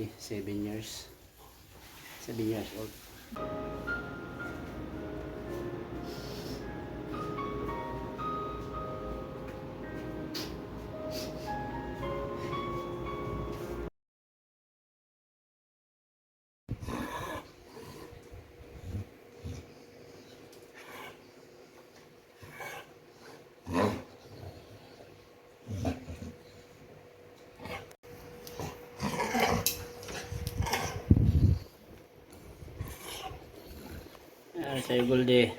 Goldie, 7 years. 7 years old. Ah, sa'yo Goldie.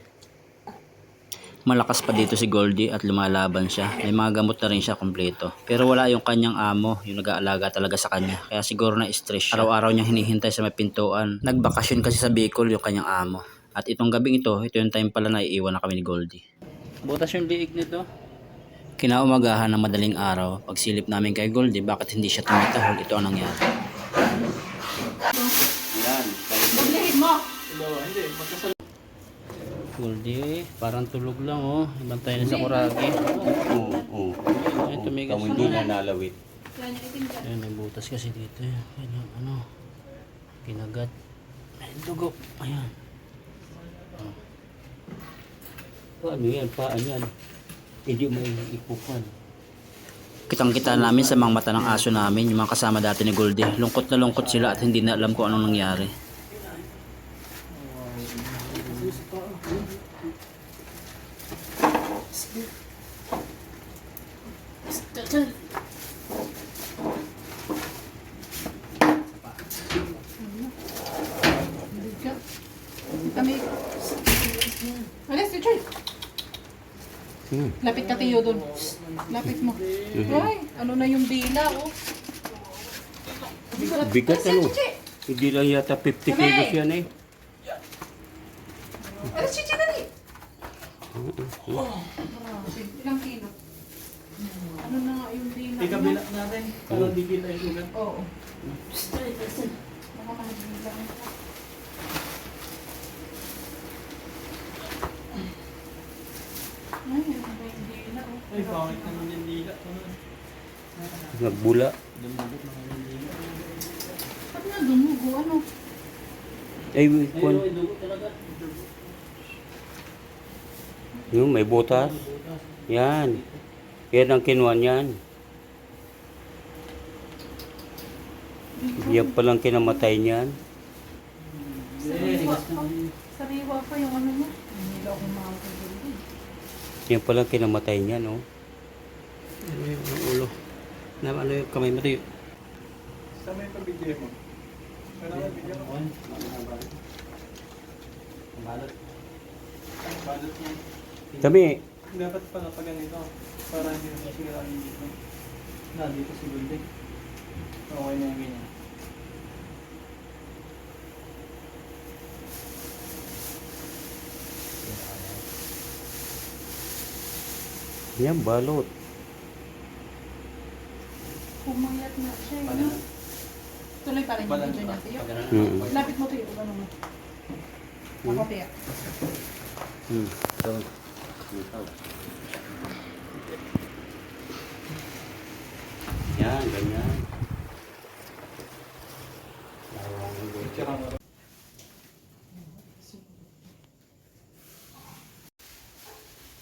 Malakas pa dito si Goldie at lumalaban siya. May mga gamot na rin siya kompleto. Pero wala yung kanyang amo, yung nag-aalaga talaga sa kanya. Kaya siguro na stress siya. Araw-araw niyang hinihintay sa may pintuan. Nagbakasyon kasi sa Bicol yung kanyang amo. At itong gabing ito, ito yung time pala na iiwan na kami ni Goldie. Butas yung liig nito. Kinaumagahan ng madaling araw, pagsilip namin kay Goldie, bakit hindi siya tumatahol? Ito ang nangyari. Ayan, Paglihid mo. Goldie, parang tulog lang oh. Ibang tayo na sa kuragi. Oo, oo. Ay, tumigas Kamo hindi na nalawit. Ayun, may butas kasi dito. eh. Ayun, yung ano, kinagat. Ay, dugo. Ayan. Oh. Paano yan? Paano yan? Hindi may ipupan. Kitang kita namin sa mga mata ng aso namin, yung mga kasama dati ni Goldie. Lungkot na lungkot sila at hindi na alam kung anong nangyari. Kami. Alis, teacher. Hmm. Lapit ka tiyo doon. Lapit mo. Ay, ano na yung dila, oh. Bigat ano? Hindi lang yata 50 Kami. kilos yan eh. Dali. Oh, grabe. Ilang kilo? Ano na nga yung dila? Ikabila natin. Para di kita isugat. Oo. Baka mahigla. Ay, ano ba yung dila. Ay, bakit naman yung dila? Ano? Nagbula. Dumabot na kami yung dila. Ba't na dumugo? Ano? Ay, Ay, kung, ay, dugo talaga. Dugo. yung may butas. Yan. Yan ang kinuha niyan. Yan palang kinamatay niyan. Sariwa pa. Sariwa pa yung ano niya. Yan palang kinamatay niyan, oh. Ano yung ulo? Na, ano yung kamay mo tayo? Sa may pabigyan mo. Ano ang bigyan mo? Balot. Balot mo. Kami, Dapat pala pag ganito. Para hindi mo sigurado dito. Na, dito si Gulde. Okay na yung ganyan. yan balot. Pumayat na siya. eh, no? Tuloy pa rin yung video natin. Yung, Mm. lapit mo tayo. Ano mo? Ako tiyak. Hmm. Yan, ganyan. Tsaka mo.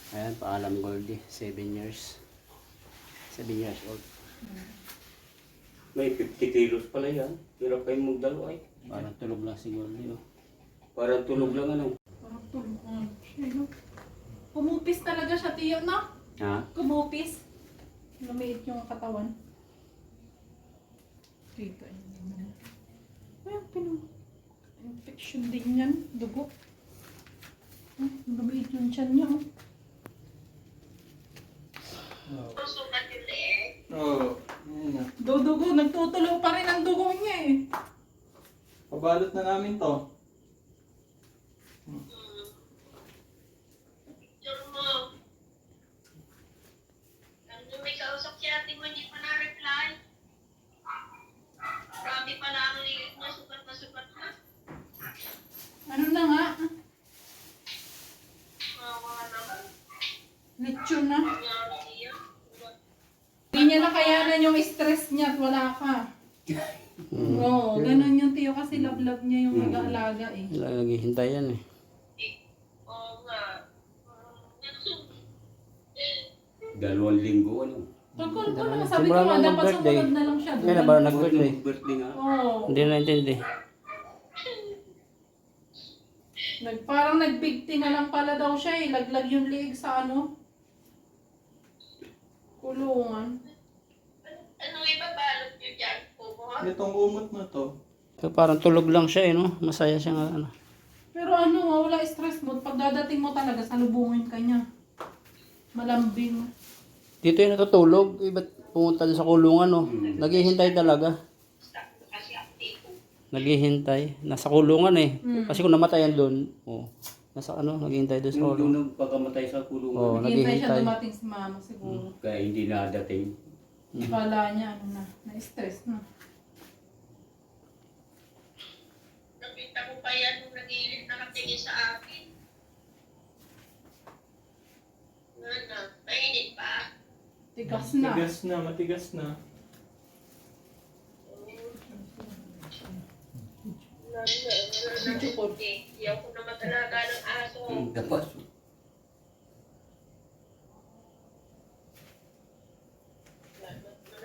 Ayan, paalam Goldie, 7 years. 7 years old. May 50 kilos pala yan. Hirap kayong magdalo ay. Parang tulog lang si Goldie. Oh. Parang tulog lang ano. Parang tulog nga siya. no? Kumupis talaga siya, Tiyo, no? Ha? Kumupis. Lumiit yung katawan. Dito. ayun. Ay, pinag... Infection din yan. Dugo. Ay, lumiit yung tiyan niya. oh. Oo. Yan na. Dudugo, nagtutulo pa rin ang dugo niya eh. Pabalot na namin to. Ano may kausap si ate mo, hindi pa na-reply. Grabe pala ang liit sukat na sukat na. Ano na nga? Mga naman, Lechon na. Niya. Nakayanan yung stress niya at wala ka. Oo. kasi love-love niya yung Mm. nag-aalaga eh. Naghihintay yan eh. Oo nga. Dalawang linggo ano. Tagal ko na, sabi ko nga, dapat mag-birthday. sumunod na lang siya. Kaya na ba doon. nag-birthday? Birthday nga. Oo. Hindi na intindi. Nag, parang nagbigti na lang pala daw siya eh. Laglag yung liig sa ano. Kulungan. Itong umot mo to. Pero parang tulog lang siya eh, no? Masaya siya nga, ano. Pero ano, wala stress mo. Pag dadating mo talaga, salubungin ka niya. Malambing. Dito yung natutulog. Iba't pumunta doon sa kulungan, no? Naghihintay talaga. Naghihintay. Nasa kulungan eh. Mm. Kasi kung namatayan doon, oh, nasa ano, naghihintay doon sa Yung kulungan. nung pagkamatay sa kulungan. Oo. Oh, Naghihintay siya naghihintay. dumating si mama siguro. Kaya hindi nadating. Kala niya, ano na, na-stress na. Nakita ko pa yan nung nag-iilit nakatingin sa akin. Ano, mainit pa. Tigas na. Matigas na, matigas na. Iyaw ko naman talaga ng aso. Hmm, Dapat.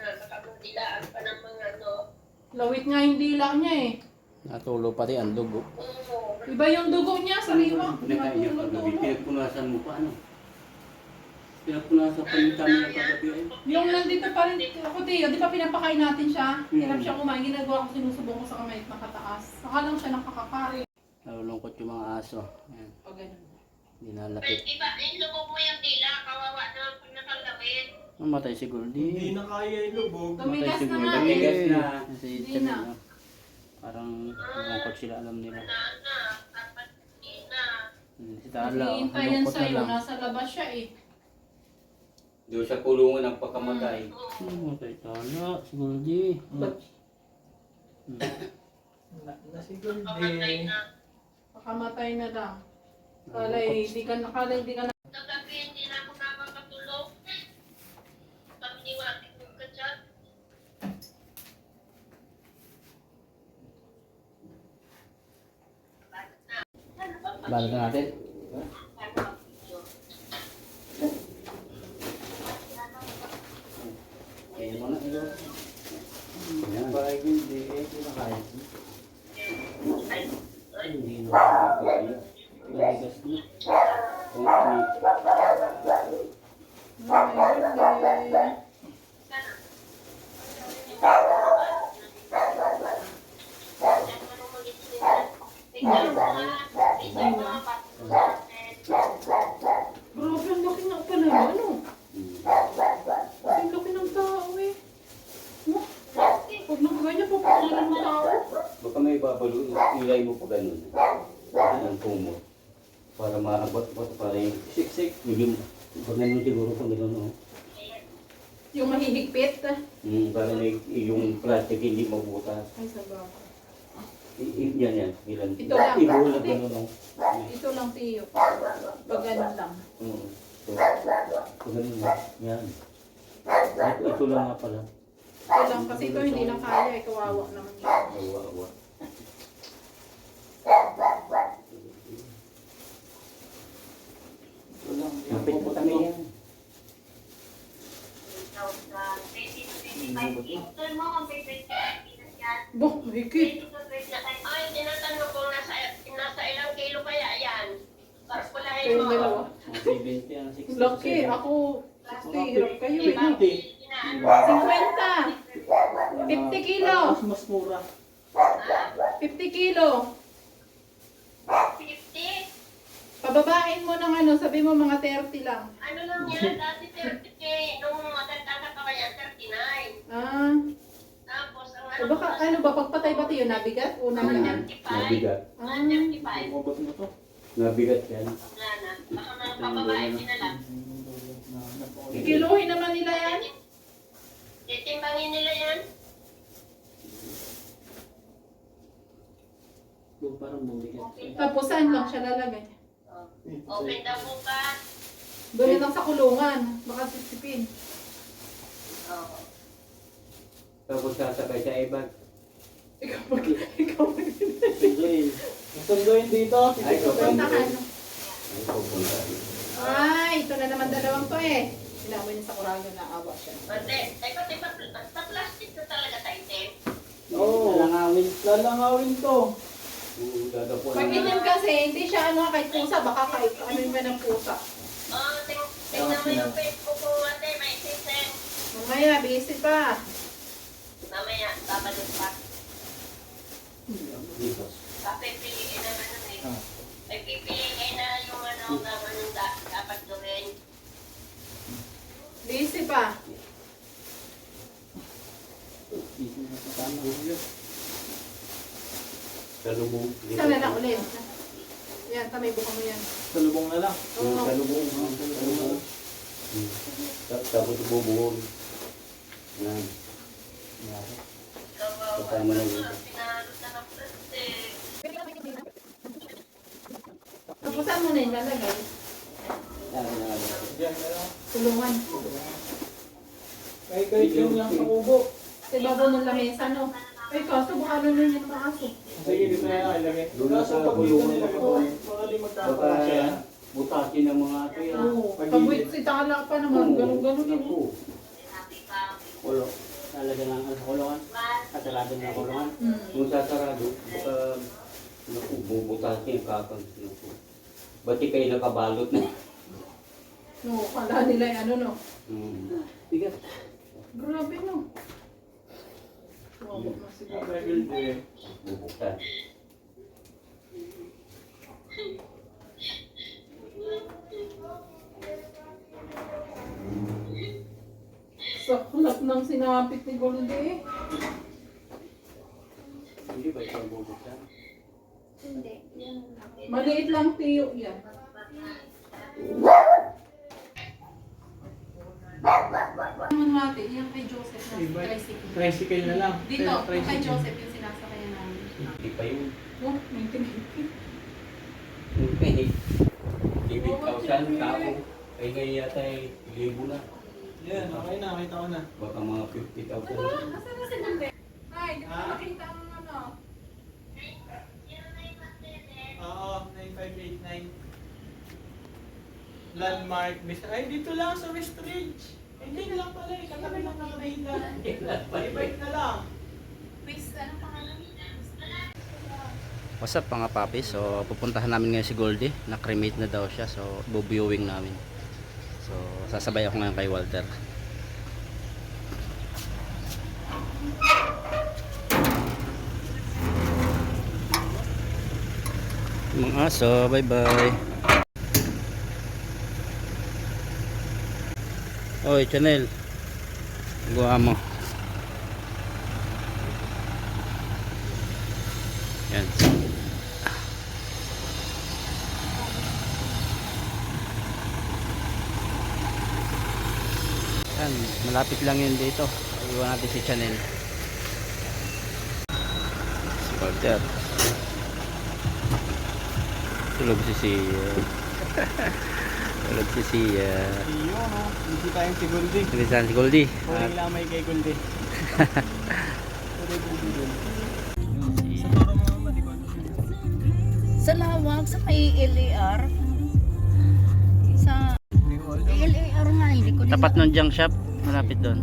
Nakakadilaan pa ng mga ano. Lawit nga yung dila niya eh. Natulo pati ang dugo. Iba yung dugo niya, sariwa. Nakaiyak ka gabi. Natulog-tulog. Pinagpunasan mo pa ano? Pinagpunasan pa yung kami ng kagabi ay. Yung nandito pa rin, ako Teo, di ba pinapakain natin siya? Hmm. Hirap siya kumain, ginagawa ko sinusubong ko sa kamay at nakataas. Saka lang siya nakakakain. Nalulungkot yung mga aso. Ayan. Pag ganun. Hindi nalapit. Pwede ba, yung lubog mo yung dila, kawawa naman pag nakalawin. Namatay si Hindi Goldie. na kaya yung lubog. Tumigas si na nga. Tumigas na. Kasi Hindi na. Parang lungkot sila, alam nila. Hmm, Si Tala, Naghihintay yan lungkot na sa'yo, lang. nasa labas siya eh. Doon sa kulungan ng pagkamatay. Hmm, kay Tala, si Goldie. Ba't Na, na si Goldie. na. makamatay na lang? Kala eh, hindi ka, kala hindi ka na. Kagabi, hindi na ako nakakatulog. Kami ni Wati ko ka dyan. Bakit na? Ano ba? Balik na natin. Ano? Kaya mo na, ilo. Yan. Parang hindi, eh, kinakain. Ay, Hindi na. Kaya. Naligas na. Kung ano, Oh my goodness. sana. Tingnan mo nga. Tingnan mo nga. Grabe, ang laki ng pala yun, ano? hmm. Ang laki ng tao eh. Oh, Pag nagganyan, papakalan ng tao. Baka may babalo, ilay mo pa ganun. Ang tumor. Para maabot-bot, para siksik. Yung pag ganun siguro kung ganun. Oh. Yung mahihigpit. Hmm, para may, yung plastic hindi mabutas. Ay, sa baba. I, yan yan. Ilan. Ito lang. Ibulag ganun. Oh. Ito lang, Tiyo. Pag ganun lang. Oo. So, so, ganun lang. Yan. Ito, ito lang nga pala. Ito lang, kasi ito hindi na kaya eh. Kawawa naman yun. Awa, awa. Kapit mo kami yan. Bo, mahigpit. Ay, tinatanong ko nasa, nasa ilang kilo kaya yan. Tapos pulahin Kayong mo. dalawa. Ang 70, ang 60. Laki. Ako, 60. Hirap kayo eh. Iba, 50. inaan. 50. 50 kilo. Mas mas mura. 50 kilo. 50. Pababain mo ng ano, sabi mo mga 30 lang. Ano lang yan, dati 30k, nung yan, 39. Ah, Tapos, ang o baka ano ba, pagpatay ba tayo, nabigat o nabigat? 35. Nabigat. Ah, 35. Umabot mo to. Nabigat yan. Wala na. Baka mga pababae na lang. kikiluhin naman nila yan. Titimbangin nila yan. Yung parang bumigat. Okay. Tapos saan lang siya lalagay? Open daw bukas. Doon lang sa kulungan. Baka sisipin. Oo. Tapos sasakay sa ibag. Ikaw pag, ikaw pag. Sunduin. Sunduin dito. Ay, ikaw pa. Puntahan. Ay, pupunta. Ay, ito na naman dalawang to eh. Ilaman niya sa kurang na awa siya. Hindi, teka, teka, sa plastic na talaga tayo, Tim. Oo. Lalangawin. Lalangawin to. Oo, Pag itim kasi, hindi siya ano kahit pusa, baka kahit ano yung ng pusa. Ting tingnan mo yung Facebook ko, ate, may sisen. Mamaya, busy pa. Mamaya, babalik pa. Dito. Papipiliin na ano eh. Ah. May pipiliin na yung ano, na anong da- dapat gawin. Busy pa. Dito na sa tama. Sa lubong. Isa na lang ulit. Yan, tamay buka mo yan. Salubong na lang. Oo. Sa lubong. ha? Sa lubong. Hmm. Ta- Tapos bubuhon. Yan. Kasama na yun. na, na plastic. Tapusan mo na yung lalagay. Na. Tulungan. Kahit kahit lang sa kubo. Sa ibabaw ng lamesa, no? Ay, kaso baka ano na yung mga aso. Sige, dito na lang ilagay. Na sa pag dito ko, baka di magkakaroon Baka siya. mga ito yan. Oo. Pag-wait si Tala pa naman, ganun-ganun yun. Talaga lang ang kulungan. mas, Kasarado na kulungan. Hmm. Kung sasarado, baka naku, bubutakin ang kakang. Naku. Ba't di kayo nakabalot na? No, kala nila yung ano, no? Hmm. Bigat. Grabe, no? Wow, mas siguro. Level D. Bubuktan. Sa kulap ng sinapit ni Goldie. Hindi ba ito bubuktan? Maliit lang tiyo yan. Ano natin, yung kay Joseph na Iba. tricycle. Tricycle na lang. Dito, yung kay Tricycle. Joseph yung sinasakyan namin. Hindi pa yun. Oh, 1980. Hindi. 8,000 tao. Ay ngayon yata ay libo na. Yan, okay na, kita ko na. Baka mga 50,000 na. Nasaan na si Goldie? Ay, di ko Ah? nakita ang ano. Oo, 9589. Landmark. Bis- Ay, dito lang sa West Ridge. Hindi na lang pala eh. Katabi lang ng mainland. Bye-bye na lang. Miss, ano pangalan? What's up mga papi? So pupuntahan namin ngayon si Goldie. Na-cremate na daw siya. So bubuewing namin. So sasabay ako ngayon kay Walter. Mga aso, bye bye. Oy, Chanel. Gawa mo. Yan. Yan, malapit lang yun dito. Iwan natin si Chanel. Si Walter. Tulog si si Tulog si si uh, Iyo, no? Hindi tayong si Goldie. Hindi saan si Goldie. Huling lamay kay Goldie. Sa lawag, sa may LAR. Sa. LAR nga, hindi ko din tapat ng junk shop, malapit doon.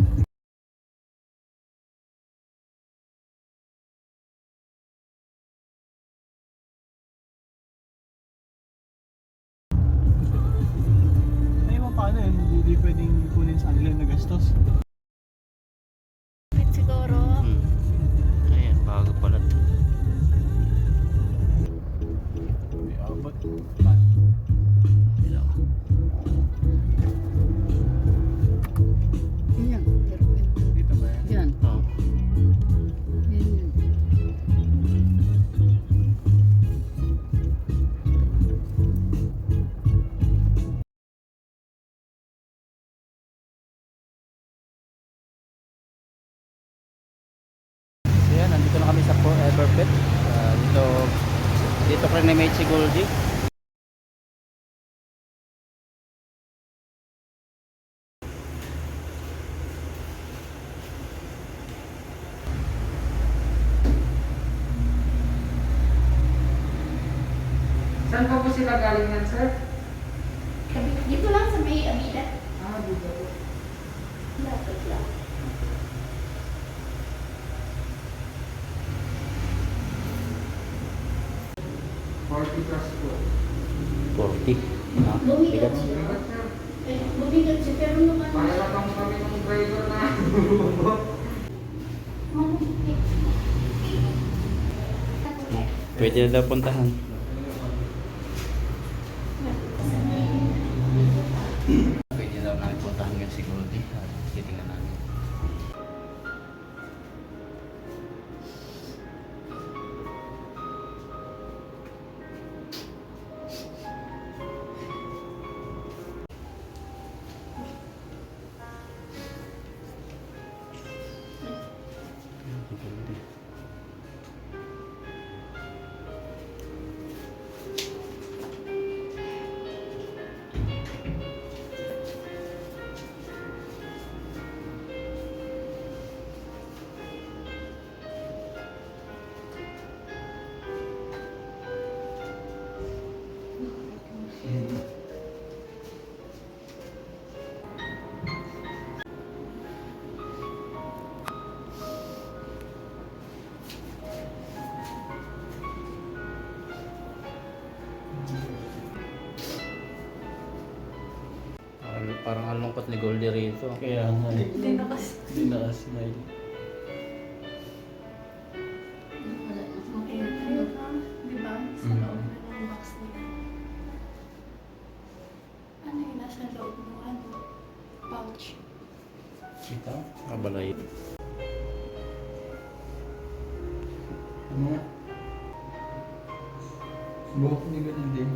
Cremate si Goldie. Saan pa po sila galing yan, sir? Sabi- Dito lang sa may Amida. Ah, dito po. Lapit lang. Forty plus po. 40. Ah, Bumigat bigat. siya. Bigat, sir. Eh, bumigat pero naman. Para lang kami ng driver na. Pwede na daw puntahan. Ni Goldie rito. Kaya nga eh. Hindi na kasi. Hindi nakasmile. Wala na. Okay na tayo. Ayun na. Di ba? Sa Mm. loob na ng box nila. Ano yung nasa loob ng ano? Pouch. Kita? Kabalay. Ano nga? Buhok niya ganun din.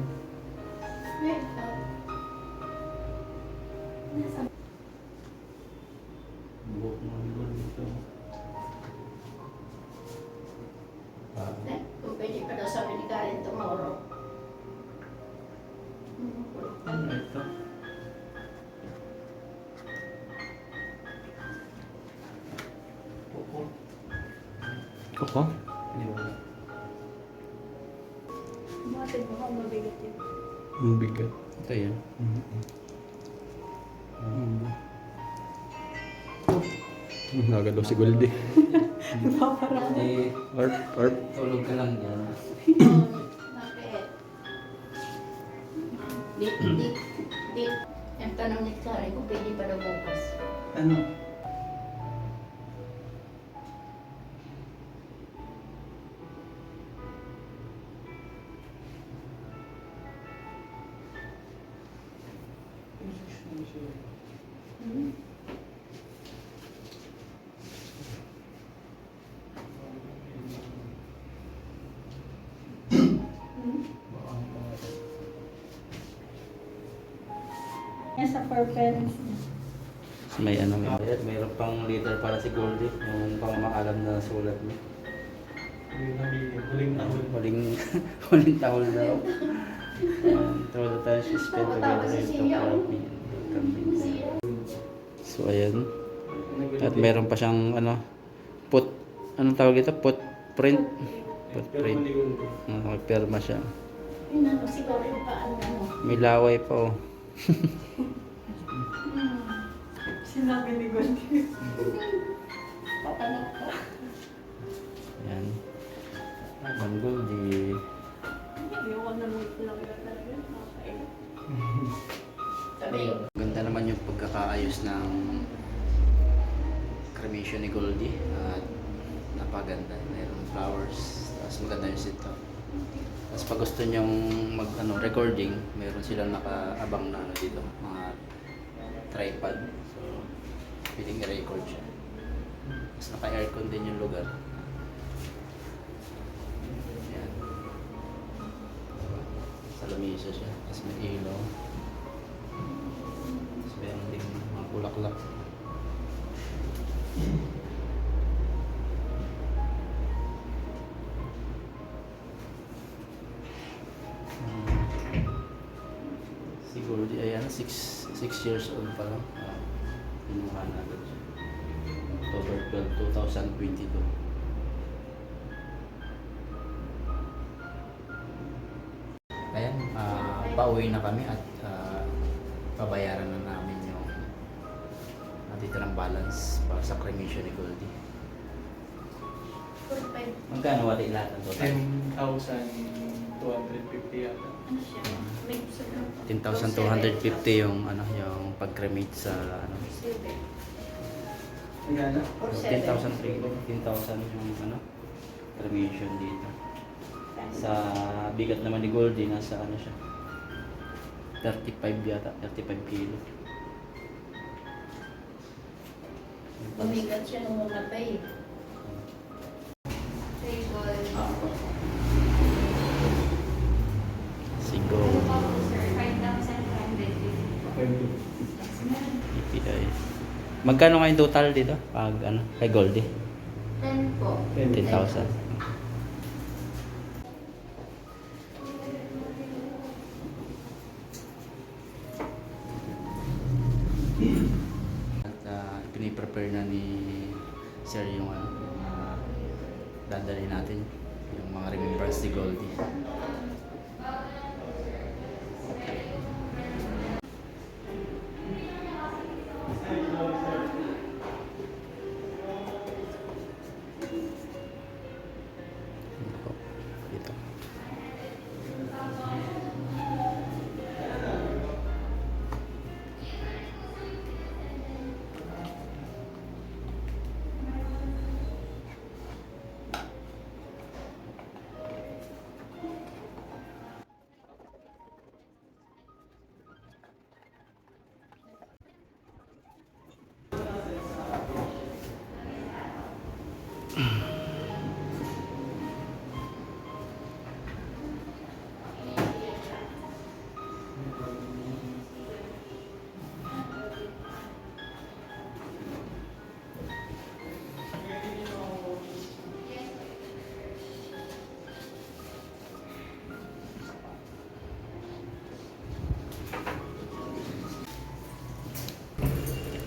Ba? Buhatin mo kung mabigat yun. Ang bigat. Ito yun. Nagalaw si Goldie. Eh, Arp, arp. tulog ka lang dyan. Bakit? Di, di, di. Ang tanong ni Karen kung pwede pa daw bukas. Ano? Leader para si Goldie. Yung pangmaalam na sulat niya. Huling tahol. Huling, huling tahol daw. Um, through the time she spent together in therapy and convincing. So, ayan. At meron pa siyang, ano, put, anong tawag ito? Put print. Put print. Uh, may perma siya. May laway pa, oh. Sinabi ni Goldie. Patanong ko. Ayan. Ang Goldie. Ayoko na lang talaga talaga. Sabi yun. Ganda naman yung pagkakaayos ng cremation ni Goldie. At napaganda. Mayroong flowers. Tapos maganda yung seat Tapos pag gusto nyong mag ano, recording, meron silang nakaabang na ano dito, mga tripod. So, pwedeng i-record siya. Tapos naka-aircon din yung lugar. Ayan. Sa lamisa siya. Tapos may ilaw. Tapos meron din mga bulaklak. Siguro di ayan, 6 6 years old pa lang. Uh, Inuha na agad siya. October 12, 2022. Ayan, ah, pauwi na kami at ah, babayaran na namin yung natitirang balance para sa cremation ni Goldie. 45. Magkano wati lahat ng total? 10,250 yata. Ano siya? May sobrang 10,250 yung ano yung pag-cremate sa ano. Magkano? Or seven. 10,000 10,000 yung ano cremation dito. Sa bigat naman ni Goldie nasa ano siya 35 yata, 35 kilo. Bumigat siya nung una pa eh. Table. Ah, Sigo, Ano pa po sir? 5,550. EPI. Magkano ngayon total dito? Pag ano, kay Goldie? 10 po. 10,000.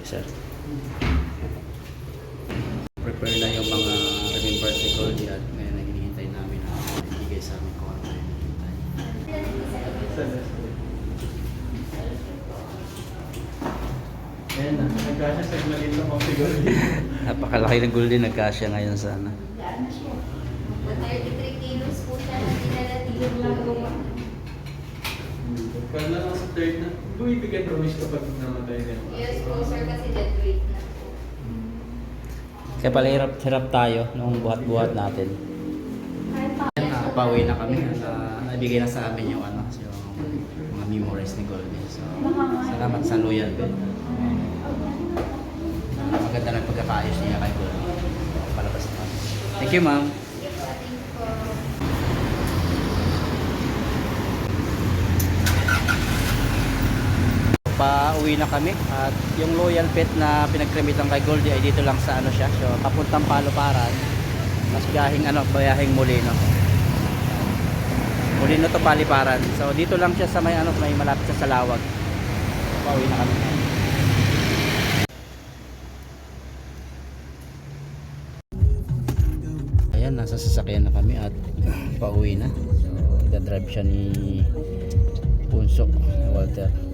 Sir. Prepare na yung mga ni Goldie at ngayon ang hinihintay namin na ibigay sa amin kung ano yung hinihintay. Ayan na, nagkasya sa maliit lang ako siguro. Napakalaki ng Goldie nagkasya ngayon sa ano. Siya? Magpa 33 kilos po siya na lang gumawa. Pag lang sa third na, bumibigyan promise kapag namatay na yun. Po sir kasi dead weight na po. Kaya pala hirap, hirap tayo nung buhat-buhat natin. Ayan, nakapauwi na kami at uh, nabigay na sa amin yung ano, yung mga memories ni Goldie. So, salamat sa loyal bed. Uh, maganda ng pagkakaayos niya kay Goldie. Palabas na kami. Thank you, ma'am. Thank you po, thank you po. Pauwi na kami at yung loyal pet na pinagkremitan kay Goldie ay dito lang sa ano siya, so papuntang Paluparan. Mas biyaheng ano, biyaheng Molino. Molino to Paliparan. So dito lang siya sa may ano, may malapit sa Salawag. Pauwi na kami. Ayan, nasa sasakyan na kami at pauwi na. So, idadrive siya ni Punso, Walter.